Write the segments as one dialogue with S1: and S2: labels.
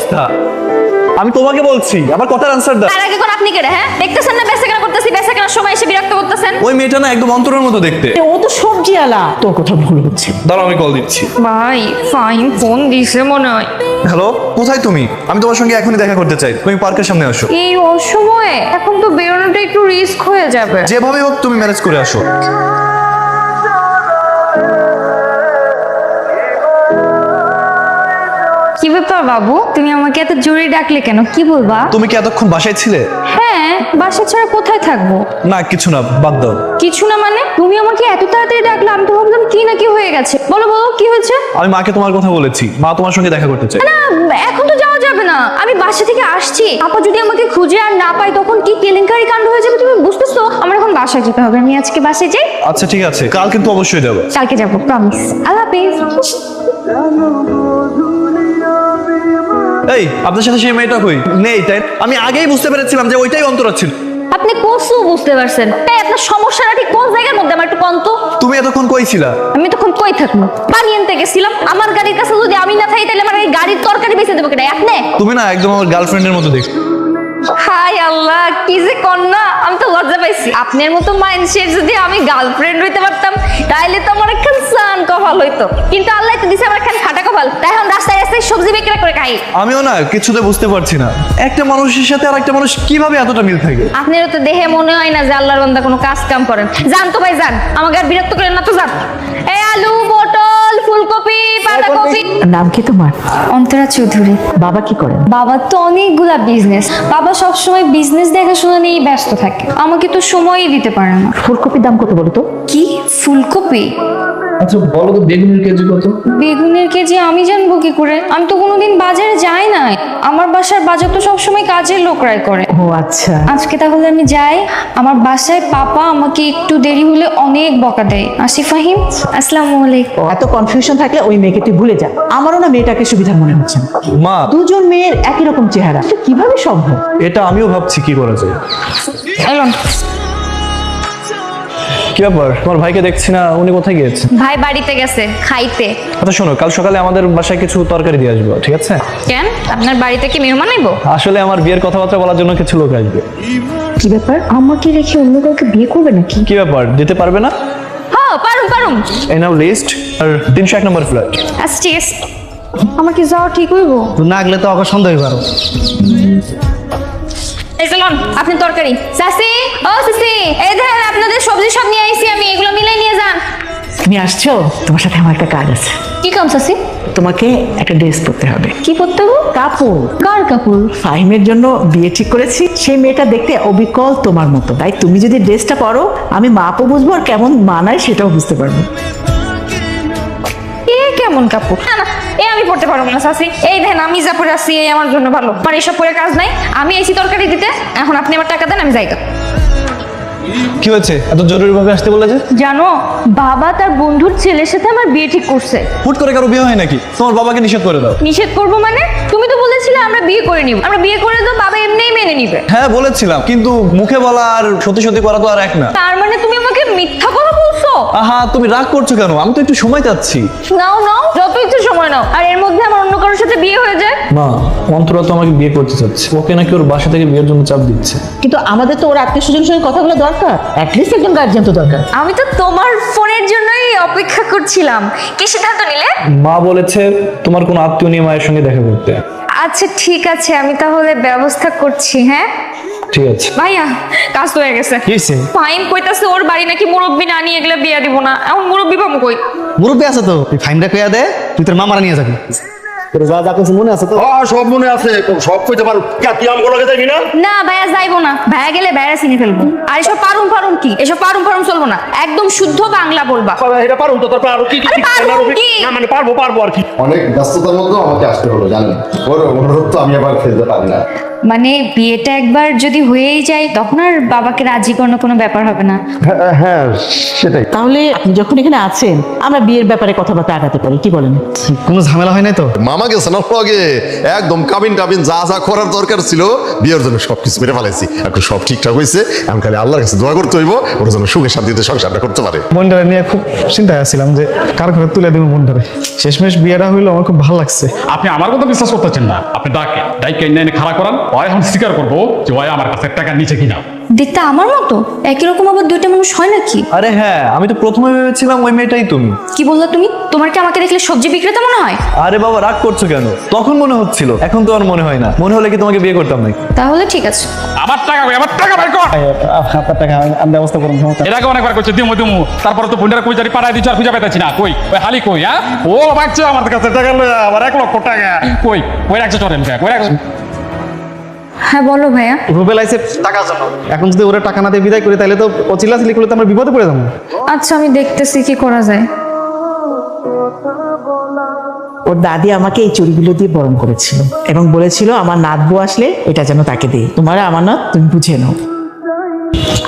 S1: অবস্থা? আমি তোমাকে বলছি আমার কথার আনসার দাও।
S2: তার আগে কোন আপনি কেড়ে হ্যাঁ? দেখতেছেন না বেসা কেনা করতেছি বেসা কেনার সময় এসে বিরক্ত করতেছেন?
S1: ওই মেয়েটা না একদম অন্তরের মতো দেখতে।
S3: ও তো সবজি আলা। তোর কথা ভুল হচ্ছে
S1: দাঁড়াও আমি কল দিচ্ছি।
S2: ভাই ফাইন ফোন দিছে মনে হয়।
S1: হ্যালো কোথায় তুমি? আমি তোমার সঙ্গে এখনই দেখা করতে চাই। তুমি পার্কের সামনে আসো।
S2: এই অসময়ে? এখন তো বেরোনোটা একটু রিস্ক হয়ে যাবে।
S1: যেভাবে হোক তুমি ম্যানেজ করে আসো।
S2: ব্যাপার বাবু? তুমি আমাকে এত জোরে ডাকলে কেন? কি বলবা?
S1: তুমি কি এতক্ষণ বাসায় ছিলে?
S2: হ্যাঁ বাসা ছাড়া কোথায় থাকব?
S1: না কিছু না বাদ দাও।
S2: কিছু না মানে? তুমি আমাকে এত তাড়াতাড়ি ডাকলে আমি তো ভাবলাম কি না কি হয়ে গেছে। বলো বলো কি হয়েছে?
S1: আমি মাকে তোমার কথা বলেছি। মা তোমার সঙ্গে দেখা করতে চাই
S2: না এখন তো যাওয়া যাবে না। আমি বাসা থেকে আসছি। আপা যদি আমাকে খুঁজে আর না পাই তখন কি কেলেঙ্কারি কাণ্ড হয়ে যাবে তুমি বুঝতেছো? আমার এখন বাসায় যেতে হবে। আমি আজকে বাসায় যাই।
S1: আচ্ছা ঠিক আছে। কাল কিন্তু অবশ্যই যাব।
S2: কালকে যাব প্রমিস আল্লাহ হাফিজ।
S1: এই আপনার সাথে সেই মেয়েটা কই? নেই তাই আমি আগেই বুঝতে পেরেছিলাম যে ওইটাই অন্তরা ছিল।
S2: আপনি কসু বুঝতে পারছেন। তাই আপনার সমস্যাটা ঠিক কোন জায়গার মধ্যে? আমার একটু কন্ত
S1: তুমি এতক্ষণ কই ছিলা?
S2: আমি তখন কই থাকব? পানি আনতে গেছিলাম। আমার গাড়ির কাছে যদি আমি না থাকি তাহলে আমার এই গাড়ির তরকারি বেঁচে দেবো কেটে আপনি?
S1: তুমি না একদম আমার গার্লফ্রেন্ডের মতো দেখ
S2: হাই আল্লাহ কি যে কন্যা আমি তো লজ্জা পাইছি। আপনার মতো যদি আমি গার্লফ্রেন্ড হইতে পারতাম তাহলে তো আমার একখান সান কপাল হইতো। কিন্তু আল্লাহ তো দিছে আমার একখান ফাটা কপাল। তাই এখন রাস্তায় রাস্তায় সবজি বিক্রি করে খাই।
S1: আমিও না কিছুতে বুঝতে পারছি না। একটা মানুষের সাথে আর একটা মানুষ কীভাবে এতটা মিল থাকে?
S2: আপনারও তো দেহে মনে হয় না যে আল্লাহর বান্দা কোনো কাজ কাম করেন। যান তো ভাই যান আমাকে আর বিরক্ত করেন না তো যান। এই আলু পটল ফুলকপি
S3: নাম কি তোমার?
S2: অন্তরা চৌধুরী।
S3: বাবা কি করেন?
S2: বাবার তো অনেকগুলা বিজনেস বাবা সবসময় বিজনেস দেখাশোনা নিয়েই ব্যস্ত থাকে। আমাকে তো সময়ই দিতে পারে না।
S3: ফুলকপির দাম কত বলো তো?
S2: কি? ফুলকপি?
S4: আচ্ছা বলো তো বেগুনের কেজি কত?
S2: বেগুনের কেজি আমি জানব কি করে? আমি তো কোনোদিন বাজারে যাই নাই। আমার বাসার বাজার তো সবসময় কাজের লোকরাই করে।
S3: ও আচ্ছা।
S2: আজকে তাহলে আমি যাই। আমার বাসায় পাপা আমাকে একটু দেরি হলে অনেক বকা দেয়। আসি ফাহিম আসসালামু আলাইকুম।
S3: এত কনফিউশন থাকলে ওই মেয়েকে তুই ভুলে যা। আমারও না মেয়েটাকে সুবিধা মনে হচ্ছে না।
S1: মা।
S3: দুজন মেয়ের একই রকম চেহারা। এটা কীভাবে সম্ভব?
S1: এটা আমিও ভাবছি কি করা যায়।
S2: এলন
S1: কি ব্যাপার? তোমার ভাইকে দেখছি না উনি কোথায় গিয়েছে?
S2: ভাই বাড়িতে গেছে খাইতে।
S1: আচ্ছা শোনো কাল সকালে আমাদের বাসায় কিছু তরকারি দিয়ে আসব ঠিক আছে?
S2: কেন? আপনার বাড়িতে কি মেহমান আইব
S1: আসলে আমার বিয়ের কথাবার্তা বলার জন্য কিছু লোক আসবে।
S2: কি ব্যাপার? আমাকে রেখে অন্য কাউকে বিয়ে করবে নাকি?
S1: কি ব্যাপার? দিতে পারবে না?
S2: হ্যাঁ পারুম পারুম।
S1: এই নাও লিস্ট আর তিনশো এক নম্বর ফ্ল্যাট
S2: আচ্ছা ঠিক আছে। আমার কি যাওয়া ঠিক হইব?
S4: না গেলে তো আবার সন্দেহ পারো
S2: এই চলুন আপনি তরকারি। চাষি ও চাষি এই দেখেন আপনাদের সবজি সব নিয়ে আইছি আমি এগুলো মিলাই নিয়ে যান।
S3: তুমি আসছো? তোমার সাথে আমার একটা কাজ আছে।
S2: কি কাম চাষি
S3: তোমাকে একটা ড্রেস পরতে হবে।
S2: কি করতে হবে?
S3: কাপড়।
S2: কার কাপড়?
S3: ফাহিমের জন্য বিয়ে ঠিক করেছি। সেই মেয়েটা দেখতে অবিকল তোমার মতো। তাই তুমি যদি ড্রেসটা পরো আমি মাপও বুঝব আর কেমন মানায় সেটাও বুঝতে পারব।
S2: কেমন কাপড়? না না এ আমি পড়তে পারব না চাষি এই দেখেন আমি যা পরে আসছি এই আমার জন্য ভালো। আমার এসব পরে কাজ নাই। আমি এসি তরকারি দিতে এখন আপনি আমার টাকা দেন আমি যাই
S1: কি হয়েছে? এত জরুরি ভাবে আসতে বলে যে
S2: জানো বাবা তার বন্ধুর ছেলের সাথে আমার বিয়ে ঠিক করছে।
S1: হুট করে কারও বিয়ে হয় নাকি? তোমার বাবাকে নিষেধ করে দাও।
S2: নিষেধ করব মানে? তুমি তো বলেছিলে আমরা বিয়ে করে নিব। আমরা বিয়ে করে তো বাবা এমনিই মেনে নিবে।
S1: হ্যাঁ বলেছিলাম। কিন্তু মুখে বলা আর সত্যি সত্যি করা তো আর এক না।
S2: তার মানে তুমি আমাকে মিথ্যা কথা বলছো
S1: আহা তুমি রাগ করছ কেন? আমি তো একটু সময় চাচ্ছি।
S2: নাও নাও যত একটু সময় নাও। আর এর মধ্যে আমার অন্য কারোর সাথে বিয়ে হয়ে যায়?
S1: মা অন্তরা তো আমাকে বিয়ে করতে চাচ্ছে। ওকে নাকি ওর বাসা থেকে বিয়ের জন্য চাপ দিচ্ছে।
S3: কিন্তু আমাদের তো ওর আত্মীয় স্বজনের সঙ্গে কথা বলা দরকার। অ্যাটলিস্ট একজন গার্জিয়ান তো দরকার।
S2: আমি তো তোমার ফোনের জন্যই অপেক্ষা করছিলাম। কি সিদ্ধান্ত নিলে?
S1: মা বলেছে তোমার কোনো আত্মীয় নিয়ে মায়ের সঙ্গে দেখা করতে।
S2: আচ্ছা ঠিক আছে আমি তাহলে ব্যবস্থা করছি হ্যাঁ?
S1: ঠিক আছে।
S2: ভাইয়া কাজ তো হয়ে গেছে।
S4: কি হয়েছে
S2: ফাইন কইতাছে ওর বাড়ি নাকি মুরব্বি না নিয়ে এগুলা বিয়া দিব না। এখন মুরব্বি পাবো কই?
S4: মুরব্বী আছে তো তুই ফাইনটা কইয়া দে তুই তোর মামারা নিয়ে যাবি। তোর যা যা কিছু মনে আছে তো?
S5: হ্যাঁ সব মনে আছে সব কইতে পারো। কে তুই যাবি না?
S2: না ভাইয়া যাইবো না। ভাইয়া গেলে ভাইয়া চিনে ফেলব। আর পারুম পারুম কি এসব পারুম পারুম চলবো না। একদম শুদ্ধ বাংলা বলবা।
S5: এটা পারুম তো তারপর আরও কি- কি? না মানে পারব পারব আর কি।
S6: অনেক ব্যস্ততার মধ্যে আমাকে আসতে হলো জানেন ওর অনুরোধ তো আমি আবার ফেলতে পারি না।
S2: মানে বিয়েটা একবার যদি হয়েই যায় তখন আর বাবাকে রাজি করানো কোনো ব্যাপার হবে না।
S5: হ্যাঁ, হ্যাঁ সেটাই।
S3: তাহলে আপনি যখন এখানে আছেন আমরা বিয়ের ব্যাপারে কথাবার্তা আগাতে পারি কি বলেন?
S4: কোনো ঝামেলা হয় নাই তো?
S5: মামা গেছে না আগে? একদম কাবিন টাবিন যা যা করার দরকার ছিল বিয়ের জন্য সবকিছু মেরে ফেলাইছি। এখন সব ঠিকঠাক হয়েছে এখন খালি আল্লাহর কাছে দোয়া করতে হইব ওর জন্য সুখে শান্তিতে সংসারটা করতে পারে।
S4: মনটারে নিয়ে খুব চিন্তায় আছিলাম যে কার ঘরে তুলে দেবো মনটারে। শেষমেশ বিয়েটা হইল আমার খুব ভালো লাগছে।
S6: আপনি আমার কথা বিশ্বাস করতেছেন না। আপনি ডাকেন ডাইকে এনে খাড়া করান। ওই এখন স্বীকার করব যে ওই আমার কাছে টাকা নিচে কিনা।
S2: দেখতে আমার মতো? একই রকম আবার দুইটা মানুষ হয় নাকি?
S1: আরে হ্যাঁ আমি তো প্রথমে ভেবেছিলাম ওই মেয়েটাই তুমি।
S2: কি বললা তুমি? তোমার কি আমাকে দেখলে সবজি বিক্রেতা মনে হয়?
S1: আরে বাবা রাগ করছ কেন? তখন মনে হচ্ছিল এখন তো আর মনে হয় না। মনে হলে কি তোমাকে বিয়ে করতাম না
S2: তাহলে ঠিক আছে।
S6: আমার টাকা কই? আমার টাকা বের কর!
S4: আপনার টাকা আমি ব্যবস্থা করুন
S6: এর আগে অনেকবার করছে দিমু দিমু। তারপরে তো বন্ডার কই জারি পাড়ায় দিচ্ছে আর খুঁজে পেতেছি না। কই? ওই হালি কই হ্যাঁ? ও বাচ্চা আমার কাছে টাকা লয়ে আবার এক লক্ষ টাকা। কই? কই রাখছে চরেন কই রাখছে?
S2: হ্যাঁ বলো ভাইয়া।
S4: রুবেল আইসে টাকার জন্য। এখন যদি ওরা টাকা না দিয়ে বিদায় করি তাহলে তো ও চিল্লাচিল্লি করলে তো আমরা বিপদে পড়ে যাব।
S2: আচ্ছা আমি দেখতেছি কি করা যায়।
S3: ওর দাদি আমাকে এই চুরিগুলো দিয়ে বরণ করেছিল এবং বলেছিল আমার নাতবু আসলে এটা যেন তাকে দেই। তোমার আমানত তুমি বুঝে নাও।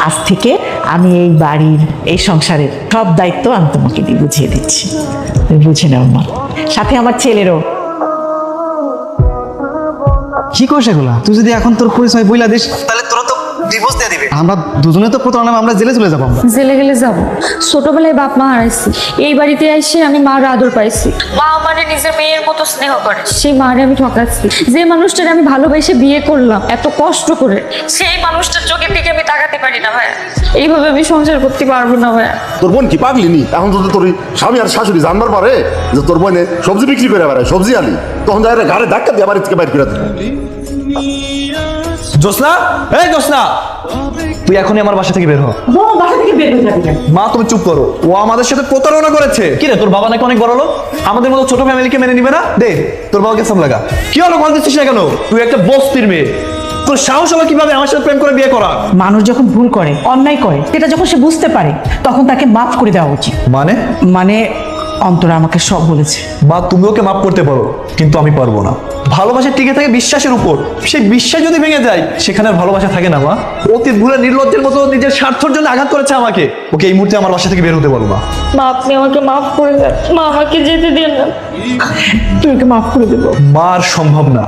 S3: আজ থেকে আমি এই বাড়ির এই সংসারের সব দায়িত্ব আমি তোমাকে দিয়ে বুঝিয়ে দিচ্ছি। তুমি বুঝে নাও মা। সাথে আমার ছেলেরও।
S4: কি করছে এগুলা? তুই যদি এখন তোর পরিচয় বইলা দিস তাহলে ডিভোর্স দিয়ে দিবে। আমরা দুজনে তো প্রতারণা আমরা জেলে চলে যাব আমরা।
S2: জেলে গেলে যাব। ছোটবেলায় বাপ মা হারাইছি। এই বাড়িতে এসে আমি মার আদর পাইছি। মা আমারে নিজের মেয়ের মতো স্নেহ করে। সেই মারে আমি ঠকাচ্ছি। যে মানুষটার আমি ভালোবেসে বিয়ে করলাম এত কষ্ট করে। সেই মানুষটার চোখের দিকে আমি তাকাতে পারি না ভাইয়া। এইভাবে আমি সংসার করতে পারব না ভাইয়া।
S5: তোর বোন কি পাগলি নি? এখন যদি তোর স্বামী আর শাশুড়ি জানবার পারে যে তোর বোনে সবজি বিক্রি করে বেড়ায় সবজি আলি তখন যাই ঘাড়ে ধাক্কা দিয়ে বাড়ি থেকে বাইর করে দেবে
S1: জোসনা? এই জোসনা! তুই এখনই আমার বাসা থেকে বের হ।
S3: বাসা থেকে বের হয়ে যাবে
S1: মা তুমি চুপ করো। ও আমাদের সাথে প্রতারণা করেছে। কি রে তোর বাবা নাকি অনেক বড় লোক আমাদের মতো ছোট ফ্যামিলিকে মেনে নিবে না? দে তোর বাবাকে সামলা লাগা কি হলো কল দিচ্ছিস না কেন? তুই একটা বস্তির মেয়ে। তোর সাহস হলো কীভাবে আমার সাথে প্রেম করে বিয়ে করা?
S3: মানুষ যখন ভুল করে অন্যায় করে সেটা যখন সে বুঝতে পারে তখন তাকে মাফ করে দেওয়া উচিত।
S1: মানে?
S3: মানে অন্তরা আমাকে সব বলেছে।
S1: মা তুমি ওকে মাফ করতে পারো কিন্তু আমি পারব না। ভালোবাসা টিকে থাকে বিশ্বাসের উপর। সেই বিশ্বাস যদি ভেঙে যায় সেখানে আর ভালোবাসা থাকে না মা। অতীত ভুলে নির্লজ্জের মতো নিজের স্বার্থর জন্য আঘাত করেছে আমাকে। ওকে এই মুহূর্তে আমার বাসা থেকে বের হতে বলো মা।
S2: মা আপনি আমাকে মাফ করে দেন। মা আমাকে যেতে দেন না।
S3: তুই ওকে মাফ করে দেবো
S1: মা আর সম্ভব না।